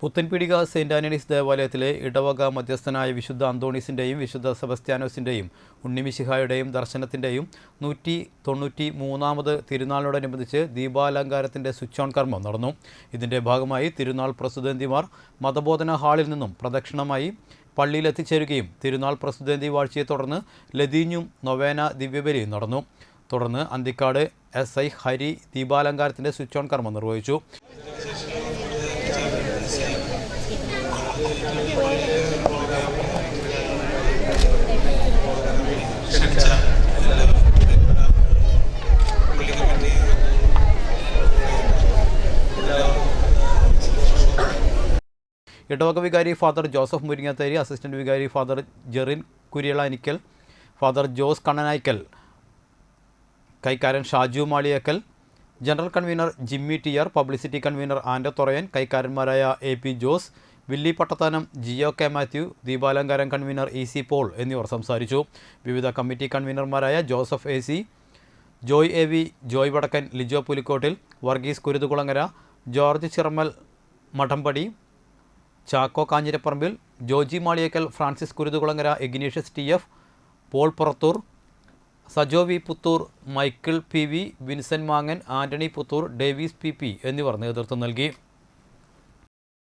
Puthenpeedika Saint Antony's ദേവാലയത്തിലെ ഇടവക മധ്യസ്ഥനായ വിശുദ്ധ അന്തോണീസിന്റെയും വിശുദ്ധ സെബസ്ത്യാനോസിന്റെയും ഉണ്ണിമിശിഹായുടെയും ദർശനത്തിന്റെയും നൂറ്റി തൊണ്ണൂറ്റി മൂന്നാമത് തിരുനാളിനോടനുബന്ധിച്ച് ദീപാലങ്കാരത്തിന്റെ സ്വിച്ച് ഓൺ കർമ്മം നടന്നു. ഇതിന്റെ ഭാഗമായി തിരുനാൾ പ്രസിദ്ധന്തിമാർ മതബോധന ഹാളിൽ നിന്നും പ്രദക്ഷിണമായി പള്ളിയിൽ എത്തിച്ചേരുകയും തിരുനാൾ പ്രസിദ്ധന്തി വാഴ്ചയെ തുടർന്ന് ലതീഞ്ഞും നൊവേന ദിവ്യബലിയും നടന്നു. തുടർന്ന് അന്തിക്കാട് എസ് ഐ ഹരി ദീപാലങ്കാരത്തിന്റെ സ്വിച്ച് ഓൺ കർമ്മം നിർവഹിച്ചു. ഇടവക വികാരി ഫാദർ ജോസഫ് മുരിങ്ങാത്തേരി അസിസ്റ്റന്റ് വികാരി father Jerin കുര്യളാനിക്കൽ father Jose Kannanaikkal കൈക്കാരൻ Shaju Maliyekkal general convener Jimmy T R publicity convener Ando Thorayan കൈക്കാരന്മാരായ A P Jose Willy Pattathanam Jio K Mathew ദീപാലങ്കാരം convener E C Paul എന്നിവർ സംസാരിച്ചു. വിവിധ committee കൺവീനർമാരായ Joseph A C Joy A V Joy Vadakkan Lijo Pulikottil Varghese Kuruthukulangara George Chiramal Madampadi Chacko Kanjirapparambil Joji Maliyekkal Francis Kuruthukulangara Ignatius T F Paul Purathur Sajo V Puthur Michael P V Vincent മാങ്ങൻ Antony Puthur Davis P P എന്നിവർ നേതൃത്വം നൽകി.